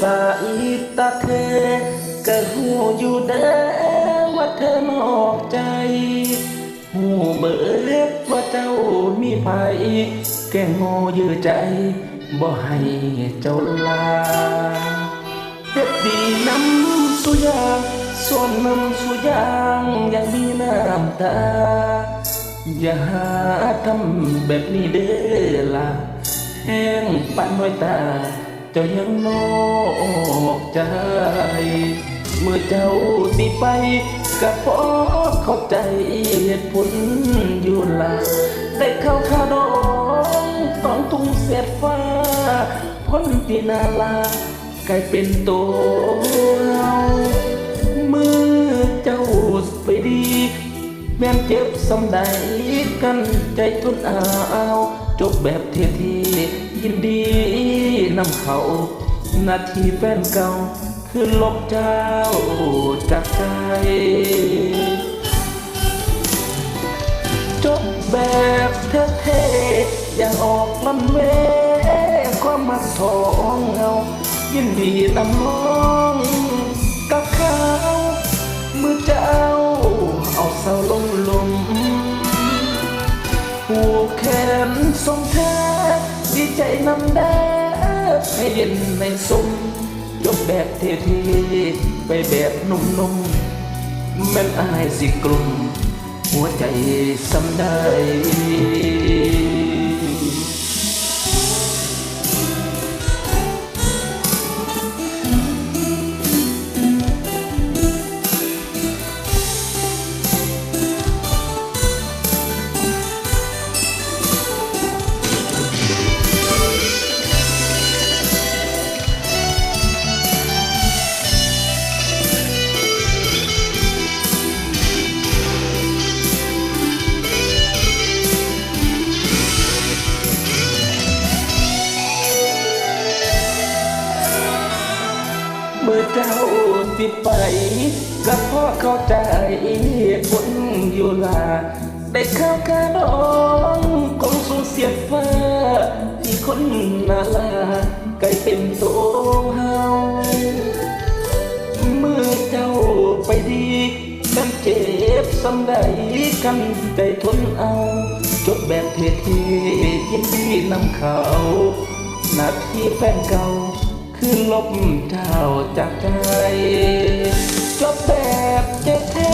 สายตาเธอก็หูอยู่เด้อว่าเธอนอกใจหูเบิดว่าเจ้ามีภัยแกงอยือใจบ่ให้เจ้าลาเฮ็ดดีน้ำสุยางส่วนน้ำสุยางยังมีน้ำตา อย่าหาทำแบบนี้เด้อล่ะแห้งปันน้อยตา เจ้ายังนอกใจ เมื่อเจ้าสิไปก็พอเข้าใจเหตุผลอยู่ละได้เข้าคาดองต้องทุ่งเสียฟ้าพ้นตีนาลากลายเป็นตัวเราเมื่อเจ้าไปดี แม่นเจ็บสำใดกันใจทนเอา จบแบบเท่ๆยินดี น้ำเขานาทีแฟนเก่า คือลบเจ้าจากใจจบแบบเท่ๆอย่างออกลำเวความมาทองเงายินดีนำน้องกับเขามือเจ้า เอาเสาลงลมผูกแขนทรงเธอดีใจนำได้ ไม่เย็นในสมยกแบบเท่ๆไปแบบนุ่มๆแม่นอายสิกลุ่มหัวใจสำได้ มื่อเจ้าสิไปก็พอเข้าใจผลอยู่ลาได้ข้าวกระดองคงสูญเสียฟ้า ที่คนนาลาไกลเป็นตัวเฮาเมื่อเจ้าไปดีกันเจ็บสำใดกันใจทนเอา จบแบบเท่ๆยินดีนำเขาหน้าที่แฟนเก่า คือลบเจ้าจากใจจบแบบเท่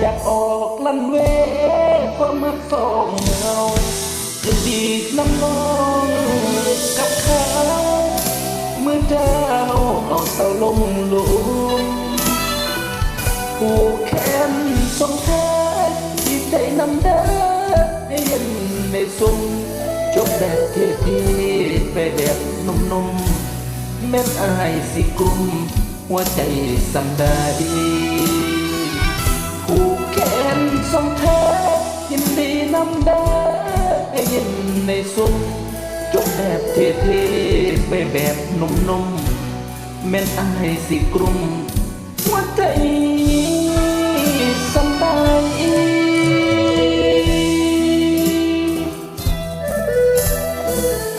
อยากออกลันเวความมักสองเรายินดีน้ำนองกับเขาเมื่อเจ้าเอาเสาลงหลุมผูกแขนทรงเธอที่ใจนำเด้อให้เห็นในสุ่มจบแบบเท่ๆไปแบบนุ่มๆ เป็นอายสิกุ้มหัวใจสำได้ผูกแขนสองเธอยินดีนำได้ยินในสุมจบแบบเท่ๆไปแบบนุ่มๆแม็นอายสิกรุมหัวใจสำได้ Thank.